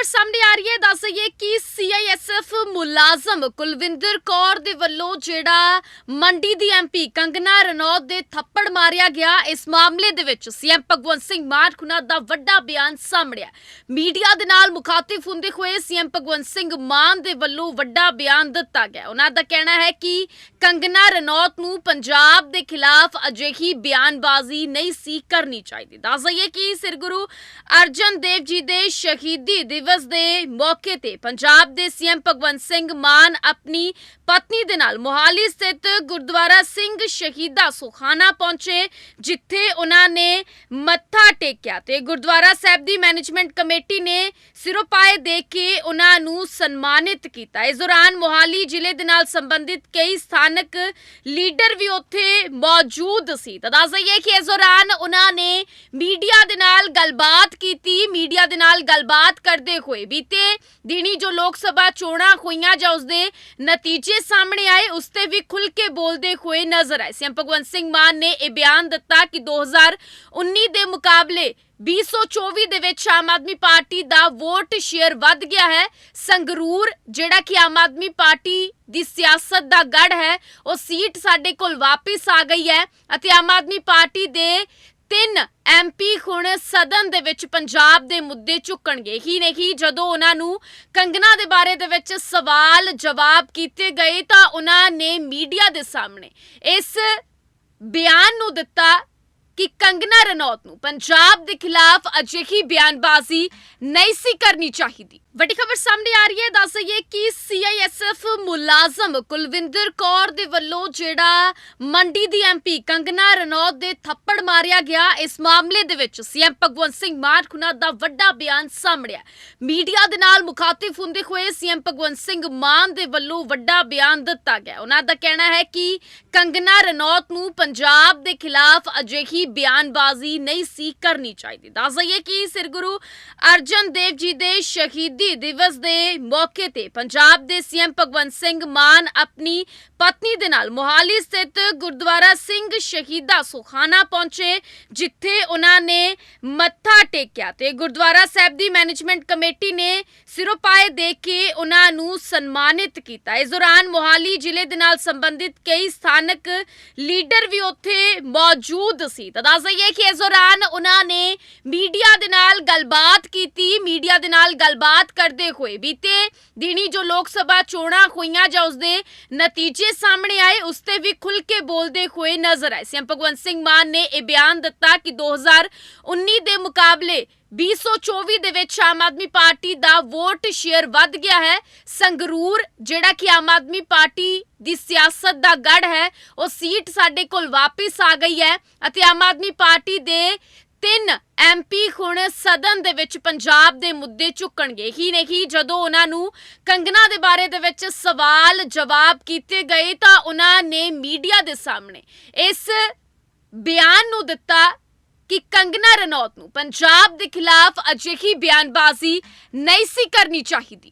ਖਬਰ ਸਾਹਮਣੇ ਆ ਰਹੀ ਹੈ। ਦੱਸ ਦਈਏ ਕਿ ਸੀਆਈਐਸਐਫ ਮੁਲਾਜ਼ਮ ਕੁਲਵਿੰਦਰ ਕੌਰ ਦੇ ਵੱਲੋਂ ਜਿਹੜਾ ਮੰਡੀ ਦੀ ਐਮਪੀ ਕੰਗਨਾ ਰਣੌਤ ਦੇ ਥੱਪੜ ਮਾਰਿਆ ਗਿਆ। ਇਸ ਮਾਮਲੇ ਦੇ ਵਿੱਚ ਸੀਐਮ ਭਗਵੰਤ ਸਿੰਘ ਮਾਨ ਖੁਨਾ ਦਾ ਵੱਡਾ ਬਿਆਨ ਸਾਹਮਣੇ ਆਇਆ। ਮੀਡੀਆ ਦੇ ਨਾਲ ਮੁਖਾਤਿਬ ਹੁੰਦੇ ਹੋਏ ਸੀਐਮ ਭਗਵੰਤ ਸਿੰਘ ਮਾਨ ਦੇ ਵੱਲੋਂ ਵੱਡਾ ਬਿਆਨ ਦਿੱਤਾ ਗਿਆ। ਉਹਨਾਂ ਦਾ ਕਹਿਣਾ ਹੈ ਕਿ ਕੰਗਨਾ ਰਣੌਤ ਨੂੰ ਪੰਜਾਬ ਦੇ ਖਿਲਾਫ ਅਜਿਹੀ ਬਿਆਨਬਾਜ਼ੀ ਨਹੀਂ ਸੀ ਕਰਨੀ ਚਾਹੀਦੀ। ਦੱਸ ਦਈਏ ਕਿ ਸ੍ਰੀ ਗੁਰੂ ਅਰਜਨ ਦੇਵ ਜੀ ਦੇ ਸ਼ਹੀਦੀ ਦਿਵਸ ਦੇ ਮੌਕੇ ਤੇ ਪੰਜਾਬ ਦੇ ਸੀਐਮ ਭਗਵੰਤ ਸਿੰਘ ਮਾਨ ਆਪਣੀ ਪਤਨੀ ਦੇ ਨਾਲ ਮੋਹਾਲੀ ਸਥਿਤ ਗੁਰਦੁਆਰਾ ਸਿੰਘ ਸ਼ਹੀਦਾ ਸੁਖਾਨਾ ਪਹੁੰਚੇ, ਜਿੱਥੇ ਉਹਨਾਂ ਨੇ ਮੱਥਾ ਟੇਕਿਆ ਤੇ ਗੁਰਦੁਆਰਾ ਸਾਹਿਬ ਦੀ ਮੈਨੇਜਮੈਂਟ ਕਮੇਟੀ ਨੇ ਸਿਰੋਪਾਏ ਦੇ ਕੇ ਉਹਨਾਂ ਨੂੰ ਸਨਮਾਨਿਤ ਕੀਤਾ। ਇਸ ਦੌਰਾਨ ਮੋਹਾਲੀ ਜ਼ਿਲ੍ਹੇ ਦੇ ਨਾਲ ਸੰਬੰਧਿਤ ਕਈ ਸਥਾਨਕ ਲੀਡਰ ਵੀ ਉੱਥੇ ਮੌਜੂਦ ਸੀ। ਤਾਂ ਦੱਸ ਦਈਏ ਕਿ ਇਸ ਦੌਰਾਨ ਉਹਨਾਂ ਨੇ ਮੀਡੀਆ ਦੇ ਨਾਲ ਗੱਲਬਾਤ ਕੀਤੀ। ਮੀਡੀਆ ਦੇ ਨਾਲ ਗੱਲਬਾਤ ਕਰਦੇ ਹੋਏ ਬੀਤੇ ਦਿਨੀ ਜੋ ਲੋਕ ਸਭਾ ਚੋਣਾਂ ਹੋਈਆਂ ਜਾਂ ਉਸਦੇ ਨਤੀਜੇ ਸਾਹਮਣੇ ਆਏ, ਉਸ ਤੇ ਵੀ ਖੁੱਲ ਕੇ ਬੋਲਦੇ ਹੋਏ ਨਜ਼ਰ ਆਏ। ਸੀਐਮ ਭਗਵੰਤ ਸਿੰਘ ਮਾਨ ਨੇ ਇਹ ਬਿਆਨ ਦਿੱਤਾ ਕਿ 2019 ਦੇ ਮੁਕਾਬਲੇ 2024 ਦੇ ਵਿੱਚ ਆਮ ਆਦਮੀ ਪਾਰਟੀ ਦਾ ਵੋਟ ਸ਼ੇਅਰ ਵੱਧ ਗਿਆ ਹੈ। ਸੰਗਰੂਰ, ਜਿਹੜਾ ਕਿ ਆਮ ਆਦਮੀ ਪਾਰਟੀ ਦੀ ਸਿਆਸਤ ਦਾ ਗੜ ਹੈ, ਉਹ ਸੀਟ ਸਾਡੇ ਕੋਲ ਵਾਪਸ ਆ ਗਈ ਹੈ ਅਤੇ ਆਮ ਆਦਮੀ ਪਾਰਟੀ ਦੇ ਤਿੰਨ ਐਮਪੀ ਹੁਣ ਸਦਨ ਦੇ ਵਿੱਚ ਪੰਜਾਬ ਦੇ ਮੁੱਦੇ ਚੁੱਕਣਗੇ ਹੀ ਨਹੀਂ, ਜਦੋਂ ਉਹਨਾਂ ਨੂੰ ਕੰਗਨਾ ਦੇ ਬਾਰੇ ਦੇ ਵਿੱਚ ਸਵਾਲ ਜਵਾਬ ਕੀਤੇ ਗਏ ਤਾਂ ਉਹਨਾਂ ਨੇ ਮੀਡੀਆ ਦੇ ਸਾਹਮਣੇ ਇਸ ਬਿਆਨ ਨੂੰ ਦਿੱਤਾ ਕਿ ਕੰਗਨਾ ਰਣੌਤ ਨੂੰ ਪੰਜਾਬ ਦੇ ਖਿਲਾਫ ਅਜਿਹੀ ਬਿਆਨਬਾਜ਼ੀ ਨਹੀਂ ਸੀ ਕਰਨੀ ਚਾਹੀਦੀ। ਵੱਡੀ ਖਬਰ ਸਾਹਮਣੇ ਆ ਰਹੀ ਹੈ, ਦੱਸ ਦਈਏ ਕਿ ਸੀਆਈਐਸਐਫ ਮੁਲਾਜ਼ਮ ਕੁਲਵਿੰਦਰ ਕੌਰ ਦੇ ਵੱਲੋਂ ਜਿਹੜਾ ਮੰਡੀ ਦੀ ਐਮਪੀ ਕੰਗਨਾ ਰਣੌਤ ਦੇ ਥੱਪੜ ਮਾਰਿਆ ਗਿਆ, ਇਸ ਮਾਮਲੇ ਦੇ ਵਿੱਚ ਸੀਐਮ ਭਗਵੰਤ ਸਿੰਘ ਮਾਨ ਖੁਨਾ ਦਾ ਵੱਡਾ ਬਿਆਨ ਸਾਹਮਣੇ ਆਇਆ। ਮੀਡੀਆ ਦੇ ਨਾਲ ਮੁਖਾਤਿਬ ਹੁੰਦੇ ਹੋਏ ਸੀਐਮ ਭਗਵੰਤ ਸਿੰਘ ਮਾਨ ਦੇ ਵੱਲੋਂ ਵੱਡਾ ਬਿਆਨ ਦਿੱਤਾ ਗਿਆ। ਉਹਨਾਂ ਦਾ ਕਹਿਣਾ ਹੈ ਕਿ ਕੰਗਨਾ ਰਣੌਤ ਨੂੰ ਪੰਜਾਬ ਦੇ ਖਿਲਾਫ ਅਜਿਹੀ ਬਿਆਨਬਾਜ਼ੀ ਨਹੀਂ ਸੀ ਕਰਨੀ ਚਾਹੀਦੀ। ਦੱਸ ਦਈਏ ਕਿ ਸ੍ਰੀ ਗੁਰੂ ਅਰਜਨ ਦੇਵ ਜੀ ਦੇ ਸ਼ਹੀਦੀ ਦਿਵਸ ਦੇ ਮੌਕੇ ਤੇ ਪੰਜਾਬ ਦੇ ਸੀਐਮ ਭਗਵੰਤ ਸਿੰਘ ਮਾਨ ਆਪਣੀ ਪਤਨੀ ਦੇ ਨਾਲ ਮੋਹਾਲੀ ਸਥਿਤ ਗੁਰਦੁਆਰਾ ਸਿੰਘ ਸ਼ਹੀਦਾ ਸੁਖਾਨਾ ਪਹੁੰਚੇ, ਜਿੱਥੇ ਉਹਨਾਂ ਨੇ ਮੱਥਾ ਟੇਕਿਆ ਤੇ ਗੁਰਦੁਆਰਾ ਸਾਹਿਬ ਦੀ ਮੈਨੇਜਮੈਂਟ ਕਮੇਟੀ ਨੇ ਸਿਰੋਪਾਏ ਦੇ ਕੇ ਉਹਨਾਂ ਨੂੰ ਸਨਮਾਨਿਤ ਕੀਤਾ। ਇਸ ਦੌਰਾਨ ਮੋਹਾਲੀ ਜ਼ਿਲ੍ਹੇ ਦੇ ਨਾਲ ਸੰਬੰਧਿਤ ਕਈ ਸਥਾਨਕ ਲੀਡਰ ਵੀ ਉੱਥੇ ਮੌਜੂਦ ਸੀ। ਤਾਂ ਦੱਸ ਦਈਏ ਕਿ ਇਸ ਦੌਰਾਨ ਉਹਨਾਂ ਨੇ ਮੀਡੀਆ ਦੇ ਨਾਲ ਗੱਲਬਾਤ ਕੀਤੀ। ਮੀਡੀਆ ਦੇ ਨਾਲ ਗੱਲਬਾਤ ਕਰਦੇ ਹੋਏ ਬੀਤੇ ਦਿਨੀ ਜੋ ਲੋਕ ਸਭਾ ਚੋਣਾਂ ਹੋਈਆਂ ਜਾਂ ਉਸਦੇ ਨਤੀਜੇ ਸਾਹਮਣੇ ਆਏ, ਉਸ ਤੇ ਵੀ ਖੁੱਲ ਕੇ ਬੋਲਦੇ ਹੋਏ ਨਜ਼ਰ ਆਏ। ਸੀਐਮ ਭਗਵੰਤ ਸਿੰਘ ਮਾਨ ਨੇ ਇਹ ਬਿਆਨ ਦਿੱਤਾ ਕਿ 2019 ਦੇ ਮੁਕਾਬਲੇ 2024 ਦੇ ਵਿੱਚ ਆਮ ਆਦਮੀ ਪਾਰਟੀ ਦਾ ਵੋਟ ਸ਼ੇਅਰ ਵੱਧ ਗਿਆ ਹੈ। ਸੰਗਰੂਰ, ਜਿਹੜਾ ਕਿ ਆਮ ਆਦਮੀ ਪਾਰਟੀ ਦੀ ਸਿਆਸਤ ਦਾ ਗੜ ਹੈ, ਉਹ ਸੀਟ ਸਾਡੇ ਕੋਲ ਵਾਪਸ ਆ ਗਈ ਹੈ ਅਤੇ ਆਮ ਆਦਮੀ ਪਾਰਟੀ ਦੇ ਤਿੰਨ ਐਮਪੀ ਹੁਣ ਸਦਨ ਦੇ ਵਿੱਚ ਪੰਜਾਬ ਦੇ ਮੁੱਦੇ ਚੁੱਕਣਗੇ ਹੀ ਨਹੀਂ, ਜਦੋਂ ਉਹਨਾਂ ਨੂੰ ਕੰਗਨਾ ਦੇ ਬਾਰੇ ਦੇ ਵਿੱਚ ਸਵਾਲ ਜਵਾਬ ਕੀਤੇ ਗਏ ਤਾਂ ਉਹਨਾਂ ਨੇ ਮੀਡੀਆ ਦੇ ਸਾਹਮਣੇ ਇਸ ਬਿਆਨ ਨੂੰ ਦਿੱਤਾ ਕਿ ਕੰਗਨਾ ਰਣੌਤ ਨੂੰ ਪੰਜਾਬ ਦੇ ਖਿਲਾਫ ਅਜਿਹੀ ਬਿਆਨਬਾਜ਼ੀ ਨਹੀਂ ਸੀ ਕਰਨੀ ਚਾਹੀਦੀ।